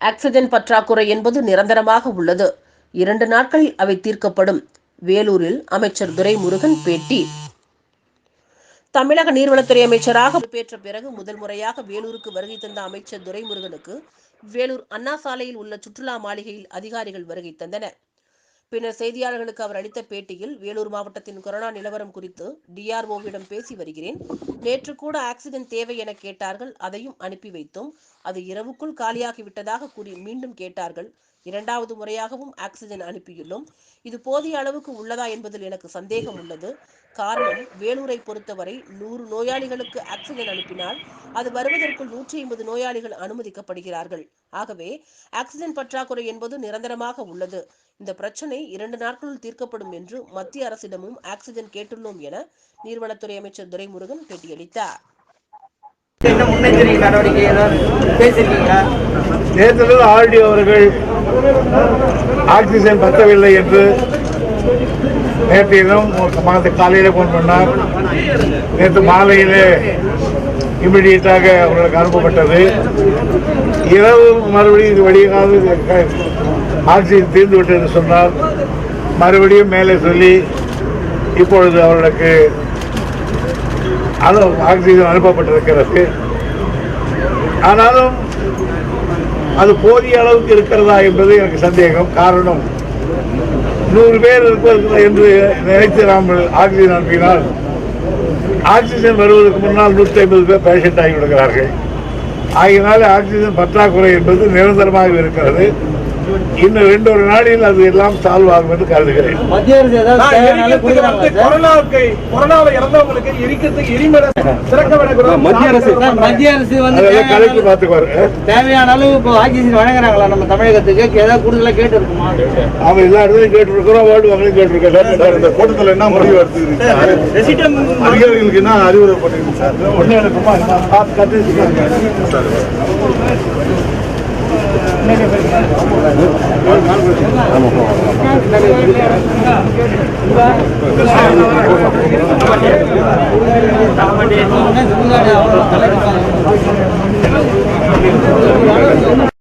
Oxygen பற்றாக்குறை என்பது நிரந்தரமாக உள்ளது. இரண்டு நாட்களில் அவை தீர்க்கப்படும். வேலூரில் அமைச்சர் துரைமுருகன் பேட்டி. தமிழக நீர்வளத்துறை அமைச்சராக பொறுப்பேற்ற பிறகு முதல் முறையாக வேலூருக்கு வருகை தந்த அமைச்சர் துரைமுருகனுக்கு வேலூர் அண்ணா சாலையில் உள்ள சுற்றுலா மாளிகையில் அதிகாரிகள் வருகை தந்தனர். பின்னர் செய்தியாளர்களுக்கு அவர் அளித்த பேட்டியில் வேலூர் மாவட்டத்தின் கொரோனா நிலவரம் குறித்து டிஆர்ஓவிடம் பேசி வருகிறேன். நேற்று கூட ஆக்சிஜன் தேவை என கேட்டார்கள். அதையும் அனுப்பி வைத்தோம். அது இரவுக்குள் காலியாகிவிட்டதாக கூறி மீண்டும் கேட்டார்கள். இரண்டாவது முறையாகவும் ஆக்சிஜன் அனுப்பியுள்ளோம். இது போதிய அளவுக்கு உள்ளதா என்பதில் எனக்கு சந்தேகம் உள்ளது. காரணம் வேலூரை பொறுத்தவரை நூறு நோயாளிகளுக்கு ஆக்சிஜன் அனுப்பினால் அது வருவதற்குள் நூற்றி ஐம்பது நோயாளிகள் அனுமதிக்கப்படுகிறார்கள். ஆகவே ஆக்சிஜன் பற்றாக்குறை என்பது நிரந்தரமாக உள்ளது. இந்த பிரச்சனை இரண்டு நாட்களுள் தீர்க்கப்படும் என்று மத்திய அரசிடமும் ஆக்சிஜன் கேட்டுள்ளோம் என நீர்வளத்துறை அமைச்சர் துரைமுருகன் பேட்டியளித்தார். என்ன முன்னெச்சரிக்கை நடவடிக்கை ஏதாவது பேசியிருக்கீங்களா நேற்று ஆர்டி அவர்கள் ஆக்சிஜன் பத்தவில்லை என்று நேற்று தினம் மாத காலையில் ஃபோன் பண்ணார். நேற்று மாலையிலே இமிடியட்டாக அவர்களுக்கு அனுப்பப்பட்டது. இரவு மறுபடியும் இது வழியாக ஆக்சிஜன் தீர்ந்து விட்டது என்று சொன்னால் மறுபடியும் மேலே சொல்லி இப்பொழுது அவர்களுக்கு அனு ஆக்சிஜன் அனுப்பப்பட்டிருக்கிறது. ஆனாலும் அது போதிய அளவுக்கு இருக்கிறதா என்பது எனக்கு சந்தேகம். காரணம் நூறு பேர் இருப்பது என்று நினைத்து நாம் ஆக்சிஜன் அனுப்பினால் ஆக்சிஜன் வருவதற்கு முன்னால் நூற்றி ஐம்பது பேர் பேஷண்ட் ஆகிவிடுகிறார்கள் ஆகினாலே ஆக்சிஜன் பற்றாக்குறை என்பது நிரந்தரமாக இருக்கிறது. இன்னும் ரெண்டு ஒரு நாளில் அது எல்லாம் சால்வ் ஆகும் என்று கருதுகிறேன். மத்திய அரசு மத்திய அரசு சார், மத்திய அரசு வந்து கலெக்டர் அளவு- பார்த்துக்குவாரு. தேவையான அளவு இப்போ ஆக்சிஜன் வழங்குறாங்களா நம்ம தமிழகத்துக்கு? ஏதாவது கூடுதலா கேட்டு இருக்குமா அவன் எல்லா இடத்துலையும் கேட்டுருக்கிறோம் வேர்ல்டு வாங்கலையும் கேட்டிருக்கோம் சார் இந்த கூட்டத்தில் என்ன முடிவு எடுத்துக்கிறீங்க? அதிகாரிகளுக்கு என்ன அறிவுரை போட்டீங்க சார்? ஒன்றும் எனக்குமா பார்த்து சுடுகாடு அவ்வளவு தலைவர்